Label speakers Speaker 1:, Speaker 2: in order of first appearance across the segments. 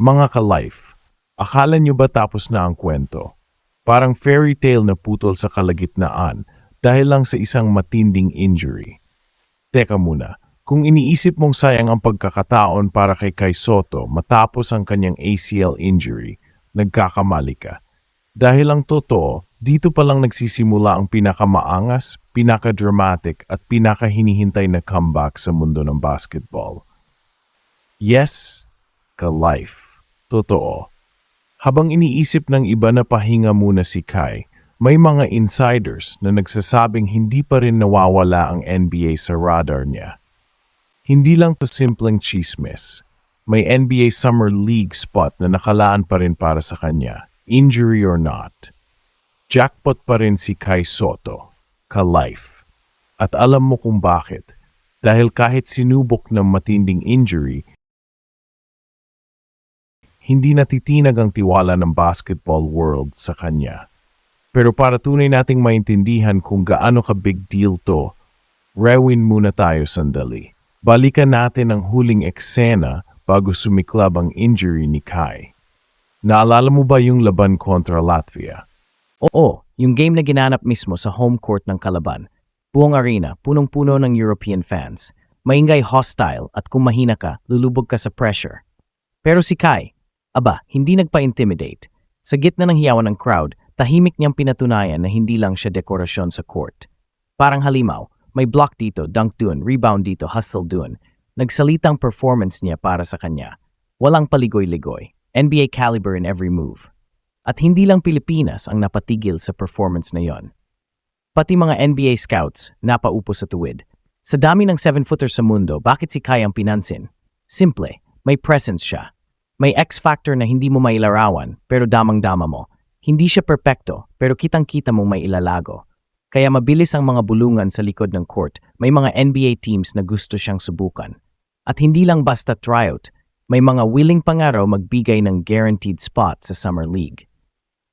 Speaker 1: Mga ka-life, akala nyo ba tapos na ang kwento? Parang fairy tale na putol sa kalagitnaan dahil lang sa isang matinding injury. Teka muna, kung iniisip mong sayang ang pagkakataon para kay Kai Soto matapos ang kanyang ACL injury, nagkakamali ka. Dahil ang totoo, dito pa lang nagsisimula ang pinakamaangas, pinakadramatic at pinakahinihintay na comeback sa mundo ng basketball. Yes, ka-life. Totoo. Habang iniisip ng iba na pahinga muna si Kai, may mga insiders na nagsasabing hindi pa rin nawawala ang NBA sa radar niya. Hindi lang to simpleng chismis. May NBA Summer League spot na nakalaan pa rin para sa kanya, injury or not. Jackpot pa rin si Kai Soto, ka-life. At alam mo kung bakit. Dahil kahit sinubok ng matinding injury, hindi natitinag ang tiwala ng basketball world sa kanya. Pero para tunay nating maintindihan kung gaano ka big deal to, rewin muna tayo sandali. Balikan natin ang huling eksena bago sumiklab ang injury ni Kai. Naalala mo ba yung laban kontra Latvia?
Speaker 2: Oo, yung game na ginanap mismo sa home court ng Kalaban. Buong arena, punong-puno ng European fans. Maingay hostile at kung mahina ka, lulubog ka sa pressure. Pero si Kai, aba, hindi nagpa-intimidate. Sa gitna ng hiyawan ng crowd, tahimik niyang pinatunayan na hindi lang siya dekorasyon sa court. Parang halimaw, may block dito, dunk dun, rebound dito, hustle dun. Nagsalitang performance niya para sa kanya. Walang paligoy-ligoy. NBA caliber in every move. At hindi lang Pilipinas ang napatigil sa performance na yon. Pati mga NBA scouts napaupo sa tuwid. Sa dami ng 7-footer sa mundo, bakit si Kai ang pinansin? Simple, may presence siya. May X-factor na hindi mo mailarawan, pero damang-dama mo. Hindi siya perpekto, pero kitang-kita mong may ilalago. Kaya mabilis ang mga bulungan sa likod ng court, may mga NBA teams na gusto siyang subukan. At hindi lang basta tryout, may mga willing pangaraw magbigay ng guaranteed spot sa Summer League.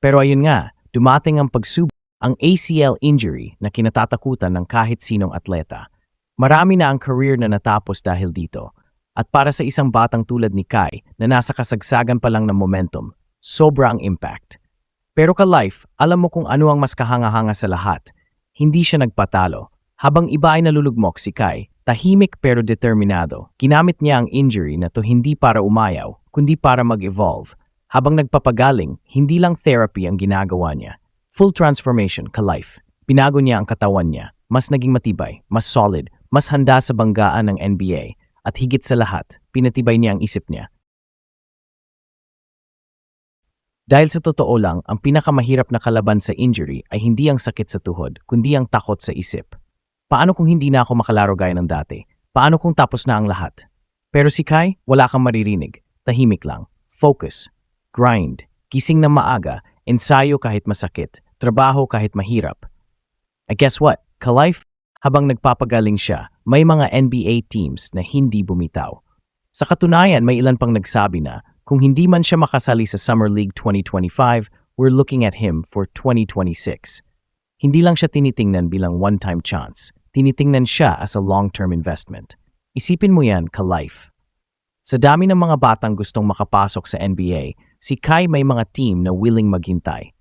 Speaker 2: Pero ayun nga, dumating ang pagsubok, ang ACL injury na kinatatakutan ng kahit sinong atleta. Marami na ang career na natapos dahil dito. At para sa isang batang tulad ni Kai na nasa kasagsagan pa lang ng momentum, sobra ang impact. Pero ka-life, alam mo kung ano ang mas kahanga-hanga sa lahat. Hindi siya nagpatalo. Habang iba ay nalulugmok si Kai, tahimik pero determinado, ginamit niya ang injury na to hindi para umayaw, kundi para mag-evolve. Habang nagpapagaling, hindi lang therapy ang ginagawa niya. Full transformation, ka-life. Pinago niya ang katawan niya. Mas naging matibay, mas solid, mas handa sa banggaan ng NBA. At higit sa lahat, pinatibay niya ang isip niya. Dahil sa totoo lang, ang pinakamahirap na kalaban sa injury ay hindi ang sakit sa tuhod, kundi ang takot sa isip. Paano kung hindi na ako makalaro gaya ng dati? Paano kung tapos na ang lahat? Pero si Kai, wala kang maririnig. Tahimik lang. Focus. Grind. Gising ng maaga. Ensayo kahit masakit. Trabaho kahit mahirap. And guess what? Ka-life, habang nagpapagaling siya, may mga NBA teams na hindi bumitaw. Sa katunayan, may ilan pang nagsabi na kung hindi man siya makasali sa Summer League 2025, we're looking at him for 2026. Hindi lang siya tinitingnan bilang one-time chance. Tinitingnan siya as a long-term investment. Isipin mo yan, ka-life. Sa dami ng mga batang gustong makapasok sa NBA, si Kai may mga team na willing maghintay.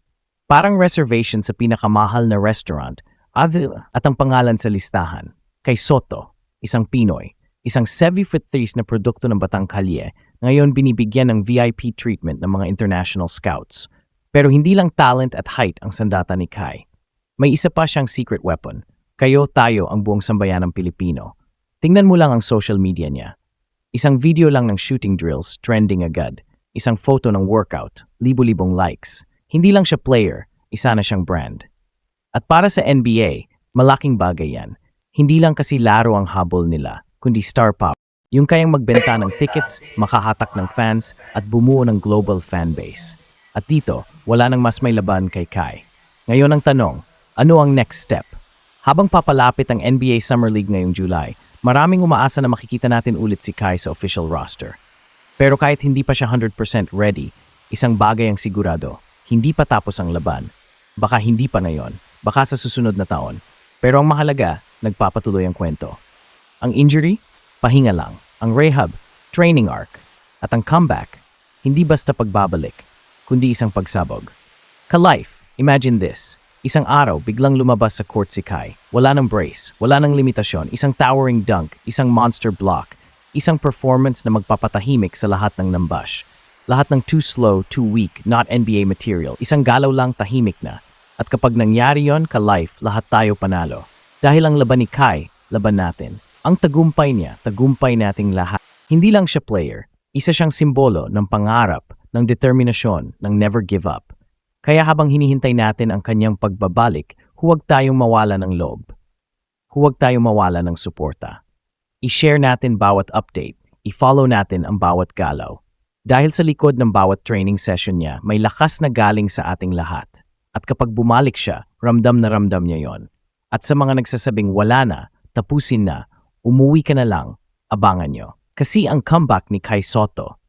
Speaker 2: Parang reservation sa pinakamahal na restaurant other, at ang pangalan sa listahan, kay Soto, isang Pinoy, isang 7 foot 3 na produkto ng Batang Kalye, ngayon binibigyan ng VIP treatment ng mga international scouts. Pero hindi lang talent at height ang sandata ni Kai. May isa pa siyang secret weapon. Kayo, tayo, ang buong sambayan ng Pilipino. Tingnan mo lang ang social media niya. Isang video lang ng shooting drills, trending agad. Isang photo ng workout, libo-libong likes. Hindi lang siya player, isa na siyang brand. At para sa NBA, malaking bagay yan. Hindi lang kasi laro ang habol nila, kundi star power. Yung kayang magbenta ng tickets, makahatak ng fans, at bumuo ng global fan base. At dito, wala nang mas may laban kay Kai. Ngayon ang tanong, ano ang next step? Habang papalapit ang NBA Summer League ngayong July, maraming umaasa na makikita natin ulit si Kai sa official roster. Pero kahit hindi pa siya 100% ready, isang bagay ang sigurado, hindi pa tapos ang laban. Baka hindi pa ngayon, baka sa susunod na taon. Pero ang mahalaga, nagpapatuloy ang kwento. Ang injury? Pahinga lang. Ang rehab? Training arc. At ang comeback? hindi basta pagbabalik, kundi isang pagsabog. Ka-life, imagine this. Isang araw, biglang lumabas sa court si Kai. Wala ng brace, wala ng limitasyon, isang towering dunk, isang monster block, isang performance na magpapatahimik sa lahat ng nambash. Lahat ng too slow, too weak, not NBA material, isang galaw lang tahimik na. At kapag nangyari yon ka-life, lahat tayo panalo. Dahil ang laban ni Kai, laban natin. Ang tagumpay niya, tagumpay nating lahat. Hindi lang siya player, isa siyang simbolo ng pangarap, ng determinasyon, ng never give up. Kaya habang hinihintay natin ang kanyang pagbabalik, huwag tayong mawala ng loob. Huwag tayong mawala ng suporta. I-share natin bawat update, i-follow natin ang bawat galaw. Dahil sa likod ng bawat training session niya, may lakas na galing sa ating lahat. At kapag bumalik siya, ramdam na ramdam niya yon. At sa mga nagsasabing wala na, tapusin na, umuwi ka na lang, abangan nyo. Kasi ang comeback ni Kai Soto,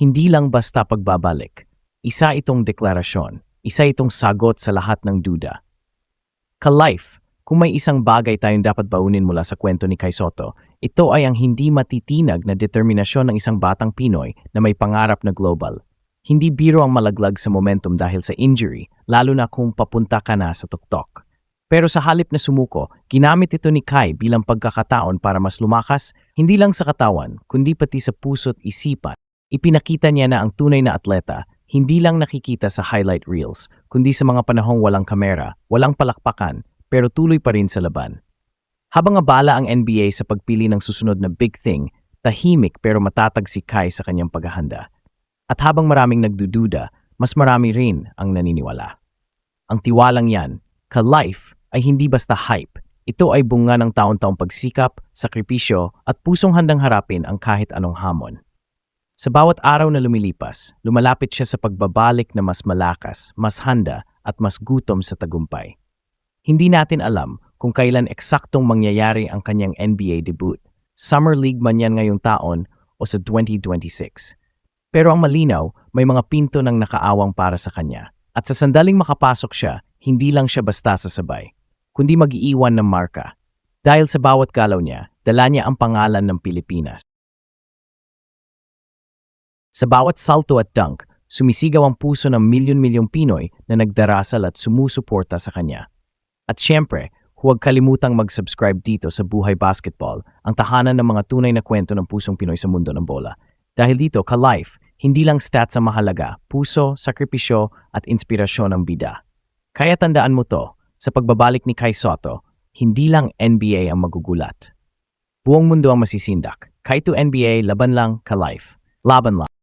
Speaker 2: hindi lang basta pagbabalik. Isa itong deklarasyon, isa itong sagot sa lahat ng duda. Ka-life, kung may isang bagay tayong dapat baunin mula sa kwento ni Kai Soto, ito ay ang hindi matitinag na determinasyon ng isang batang Pinoy na may pangarap na global. Hindi biro ang malaglag sa momentum dahil sa injury, lalo na kung papunta ka na sa tuktok. Pero sa halip na sumuko, ginamit ito ni Kai bilang pagkakataon para mas lumakas, hindi lang sa katawan, kundi pati sa puso't isipan. Ipinakita niya na ang tunay na atleta hindi lang nakikita sa highlight reels, kundi sa mga panahong walang kamera, walang palakpakan, pero tuloy pa rin sa laban. Habang abala ang NBA sa pagpili ng susunod na big thing, tahimik pero matatag si Kai sa kanyang paghahanda. At habang maraming nagdududa, mas marami rin ang naniniwala. Ang tiwalang yan, ka-life, ay hindi basta hype. Ito ay bunga ng taon-taong pagsikap, sakripisyo, at pusong handang harapin ang kahit anong hamon. Sa bawat araw na lumilipas, lumalapit siya sa pagbabalik na mas malakas, mas handa, at mas gutom sa tagumpay. Hindi natin alam kung kailan eksaktong mangyayari ang kanyang NBA debut. Summer League man yan ngayong taon o sa 2026. Pero ang malinaw, may mga pinto ng nakaawang para sa kanya. At sa sandaling makapasok siya, hindi lang siya basta sasabay, kundi mag-iiwan ng marka. Dahil sa bawat galaw niya, dala niya ang pangalan ng Pilipinas. Sa bawat salto at dunk, sumisigaw ang puso ng milyon-milyong Pinoy na nagdarasal at sumusuporta sa kanya. At syempre, huwag kalimutang mag-subscribe dito sa Buhay Basketball, ang tahanan ng mga tunay na kwento ng pusong Pinoy sa mundo ng bola. Dahil dito, ka-life, hindi lang stats ang mahalaga, puso, sakripisyo at inspirasyon ang bida. Kaya tandaan mo to, sa pagbabalik ni Kai Soto, hindi lang NBA ang magugulat. Buong mundo ang masisindak. Kahit to NBA, laban lang, ka-life. Laban lang.